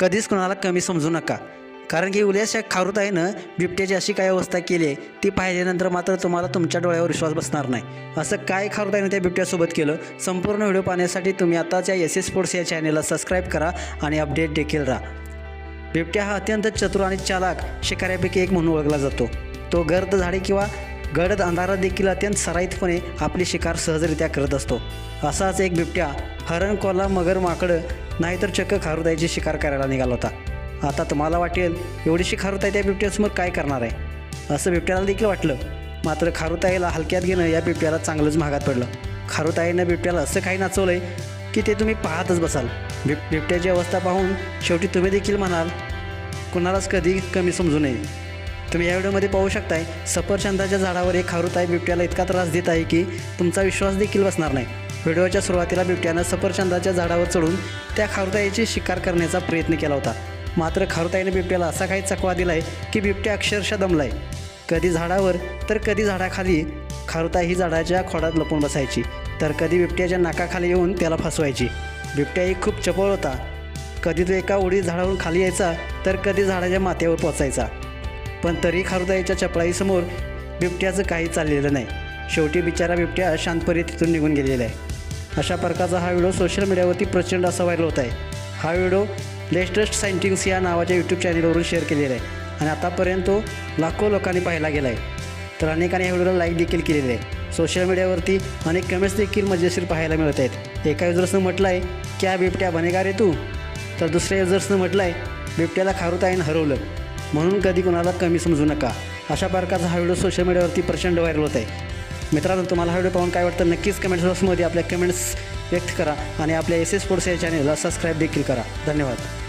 कधीच कोणाला कमी समजू नका. कारण की उल्याशा खारुताईनं बिबट्याची अशी काय अवस्था केली आहे ती पाहिल्यानंतर मात्र तुम्हाला तुमच्या डोळ्यावर विश्वास बसणार नाही. असं काय खारुताईनं त्या बिबट्यासोबत केलं? संपूर्ण व्हिडिओ पाहण्यासाठी तुम्ही आताच्या एस एस स्पोर्ट्स या चॅनेलला सबस्क्राईब करा आणि अपडेट देखील राहा. बिबट्या हा अत्यंत चतुर आणि चालाक शिकाऱ्यापैकी एक म्हणून ओळखला जातो. तो गर्द झाडे किंवा गडद अंधारात देखील अत्यंत सराईतपणे आपली शिकार सहजरित्या करत असतो. असाच एक बिबट्या हरण कोला मगर माकडं नाहीतर चक्क खारुताईची शिकार करायला निघाला होता. आता तुम्हाला वाटेल एवढीशी खारुताई त्या बिबट्यासमोर काय करणार आहे? असं बिबट्याला देखील वाटलं. मात्र खारुताईला हलक्यात घेणं या बिबट्याला चांगलंच महागात पडलं. खारुताईनं बिबट्याला असं काही नाचवलं आहे की ते तुम्ही पाहतच बसाल. बिब बिबट्याची अवस्था पाहून शेवटी तुम्ही देखील म्हणाल कुणालाच कधी कमी समजू नये. तुम्ही या व्हिडिओमध्ये पाहू शकताय सफरचंदाच्या झाडावर एक खारुताई बिबट्याला इतका त्रास देत आहे की तुमचा विश्वास देखील बसणार नाही. व्हिडिओच्या सुरुवातीला बिबट्यानं सफरचंदाच्या झाडावर चढून त्या खारुताईची शिकार करण्याचा प्रयत्न केला होता. मात्र खारुताईने बिबट्याला असा काही चकवा दिला आहे की बिबट्या अक्षरशः दमलाय. कधी झाडावर तर कधी झाडाखाली. खारुताई ही झाडाच्या खोडात लपून बसायची तर कधी बिबट्याच्या नाकाखाली येऊन त्याला फसवायची. बिबट्याही खूप चपळ होता. कधी तो एका उडी झाडावरून खाली यायचा तर कधी झाडाच्या माथ्यावर पोचायचा. पण तरी खारुताईच्या चपळाईसमोर बिबट्याचं काही चाललेलं नाही. शेवटी बिचारा बिबट्या शांतपणे तिथून निघून गेलेला आहे. अशा प्रकारचा हा व्हिडिओ सोशल मीडियावरती प्रचंड असा व्हायरल होत आहे. हा व्हिडिओ लेटेस्ट सायंटिंग्स या नावाच्या यूट्यूब चॅनलवरून शेअर केलेला आहे. आणि आतापर्यंत तो लाखो लोकांनी पाहिला गेला आहे तर अनेकांनी या व्हिडिओला लाईक देखील केलेले आहे. सोशल मीडियावरती अनेक कमेंट्स देखील मजेशीर पाहायला मिळत आहेत. एका युजर्सनं म्हटलं आहे की हा बिबट्या बनेगा रे तू? तर दुसऱ्या युजर्सनं म्हटलं आहे बिबट्याला खारुताईनं हरवलं. म्हणून कधी कोणाला कमी समजू नका. अशा प्रकारचा हा व्हिडिओ सोशल मीडियावरती प्रचंड व्हायरल होत आहे. मित्रांनो तुम्हाला हा व्हिडिओ पाहून काय वाटतं नक्कीच कमेंट्स बॉक्समध्ये आपल्या कमेंट्स व्यक्त करा आणि आपल्या एस एस स्पोर्ट्स या चॅनेलला सबस्क्राईब देखील करा. धन्यवाद.